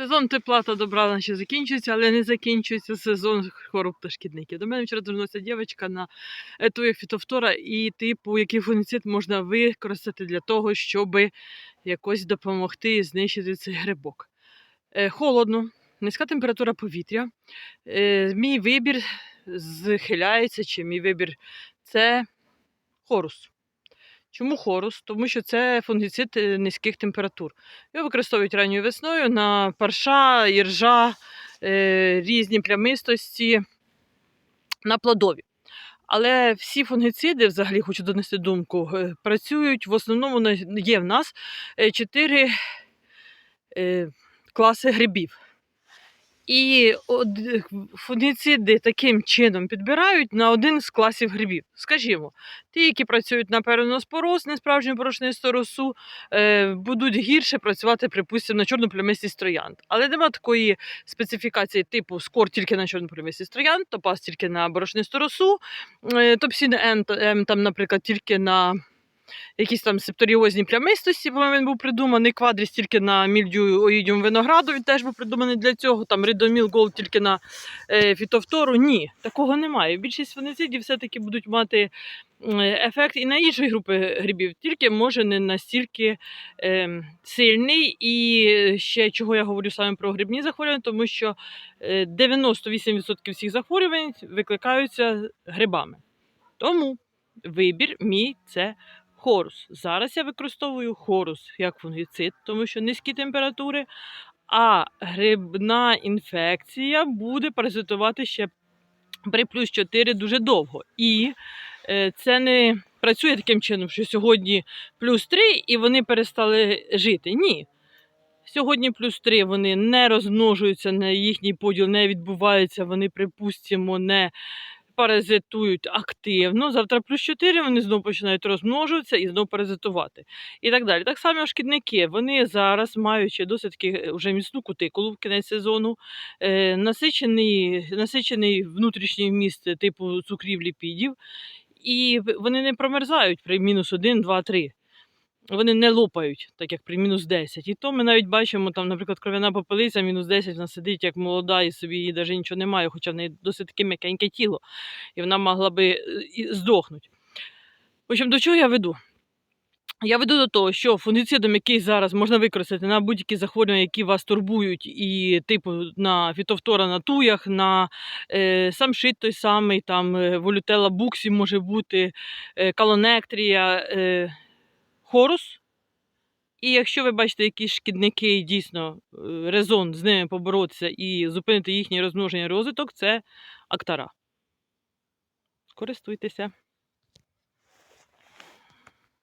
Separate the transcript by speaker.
Speaker 1: Сезон тепла та добра наче закінчується, але не закінчується сезон хвороб та шкідників. До мене вчора звернулася дівчинка на етує фітофтора і типу, який фунгіцид можна використати для того, щоб якось допомогти знищити цей грибок. Е, холодно, низька температура повітря. Е, мій вибір зхиляється, чи мій вибір це хорус. Чому хорус? Тому що це фунгіцид е, низьких температур. Його використовують ранньою весною на парша, іржа, е, різні плямистості на плодові. Але всі фунгіциди, взагалі хочу донести думку, е, працюють в основному є в нас чотири класи грибів. І од- фунгіциди таким чином підбирають на один з класів грибів. Скажімо, ті, які працюють на переноспороз, несправжню порошнисту росу, е, будуть гірше працювати, припустимо, на чорноплямистість троянд. Але нема такої специфікації типу скор тільки на чорноплямистість троянд, топаз тільки на борошнисту росу, е, топсін М там, наприклад, тільки на якісь там септоріозні плямистості, бо він був придуманий квадріс тільки на мільдю оїдіум винограду, він теж був придуманий для цього. Там ридоміл голд тільки на е, фітофтору. Ні, такого немає. Більшість фунгіцидів все-таки будуть мати ефект і на інші групи грибів, тільки може не настільки е, сильний. І ще чого я говорю саме про грибні захворювання, тому що е, 98% всіх захворювань викликаються грибами. Тому вибір мій це хорус. Зараз я використовую хорус як фунгіцид, тому що низькі температури, а грибна інфекція буде паразитувати ще при плюс 4 дуже довго. І е, це не працює таким чином, що сьогодні плюс 3 і вони перестали жити. Ні. Сьогодні плюс 3 вони не розмножуються, на їхній поділ не відбувається, вони, припустимо, не паразитують активно. Завтра плюс 4 вони знову починають розмножуватися і знову паразитувати. І так далі. Так само шкідники. Вони зараз, маючи досить таки вже міцну кутикулу в кінець сезону, е, насичений, насичений внутрішній вміст типу цукрів ліпідів, і вони не промерзають при мінус 1, 2, 3. Вони не лопають, так як при мінус 10. І то ми навіть бачимо, там, наприклад, кров'яна попелиця, мінус 10, вона сидить як молода, і собі їй навіть нічого немає, хоча в неї досить таке м'якеньке тіло, і вона могла би е, здохнути. В общем, до чого я веду? Я веду до того, що фунгіцидом, який зараз можна використати на будь-які захворювання, які вас турбують, і типу на фітофтора на туях, на е, самшит той самий, там е, волютела буксі може бути, е, калонектрія, е, хорус. І якщо ви бачите якісь шкідники, і дійсно е, резон з ними поборотися і зупинити їхнє розмноження і розвиток, це актара. Користуйтеся.